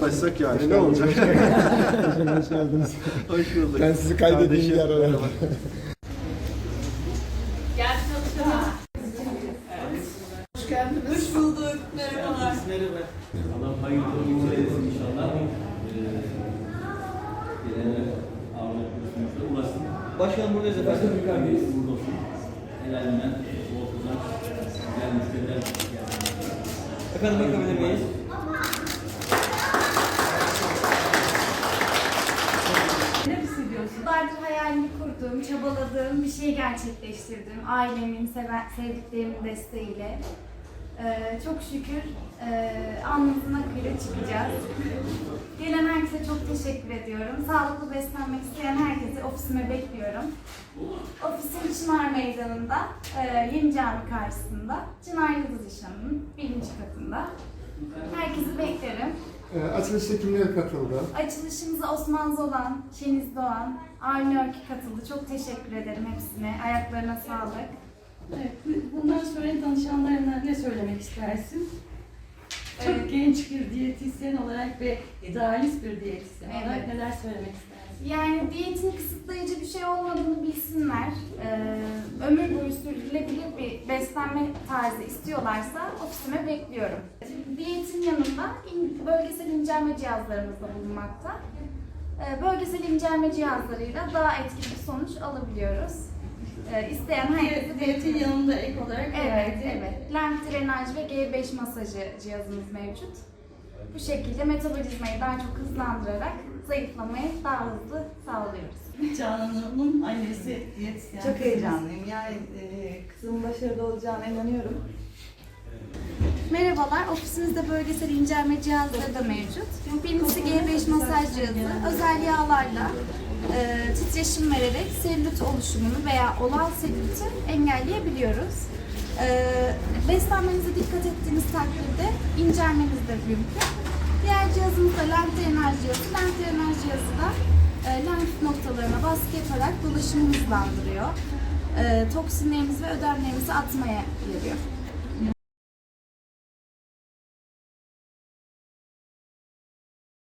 Taşsak yani ne olacak? Hoş geldiniz. Hoş bulduk. Ben sizi kaydettiğim yer olarak. Hoş bulduk. Merhabalar. Merhaba. Allah hayırlı uğurlu eylesin inşallah. Genel ulaşsın. Başkanım buradayız efendim. Büyük abiyiz. Burada olsun. Helalinden, bol kızlar, güzel müşteriler. Efendim bakabilir miyiz? Ne hissediyorsun? Yıllardır hayalini kurduğum, çabaladığım bir şeyi gerçekleştirdim. Ailemin, seven, sevdiklerimin desteğiyle. Ee, çok şükür e, alnımızın akıyla çıkacağız. Gelen herkese çok teşekkür ediyorum. Sağlıklı beslenmek isteyen herkesi ofisime bekliyorum. Ofisim Çınar Meydanı'nda, e, Yeni Cami karşısında, Çınar Yıldız İşhanı'nın birinci katında. Herkesi beklerim. Ee, Açılışta kimler katıldı? Açılışımıza Osman Zolan, Şeniz Doğan, Avni Örkü katıldı. Çok teşekkür ederim hepsine. Ayaklarına sağlık. Evet, bundan sonra danışanlarına ne söylemek istersin? Çok Evet. genç bir diyetisyen olarak ve idealist bir diyetisyen olarak Evet. neler söylemek istersin? Yani diyetin kısıtlayıcı bir şey olmadığını bilsinler. Ee, ömür boyu sürdürülebilir bir beslenme tarzı istiyorlarsa ofisime bekliyorum. Diyetin yanında bölgesel incelme cihazlarımız da bulunmakta. Ee, bölgesel incelme cihazlarıyla daha etkili bir sonuç alabiliyoruz. Ee, isteyen herkese Diyetin yanında ek olarak Evet, evet. Lenf drenaj ve G5 masajı cihazımız mevcut. Bu şekilde metabolizmayı daha çok hızlandırarak zayıflamayı daha hızlı sağlıyoruz. Canan Hanım'ın annesi diyetisyen. Çok heyecanlıyım. Yani e, kızımın başarılı olacağına inanıyorum. Merhabalar, ofisimizde bölgesel incelme cihazları da mevcut. Birincisi G5 masaj cihazı. Özel yağlarla e, titreşim vererek selülit oluşumunu veya olan selüliti engelleyebiliyoruz. E, beslenmenize dikkat ettiğiniz takdirde incelmeniz de mümkün. Diğer cihazımız da lenf drenaj cihazı. Lenf drenaj cihazı da e, lenf noktalarına baskı yaparak dolaşımı hızlandırıyor. E, toksinlerimizi ve ödemlerimizi atmaya yarıyor.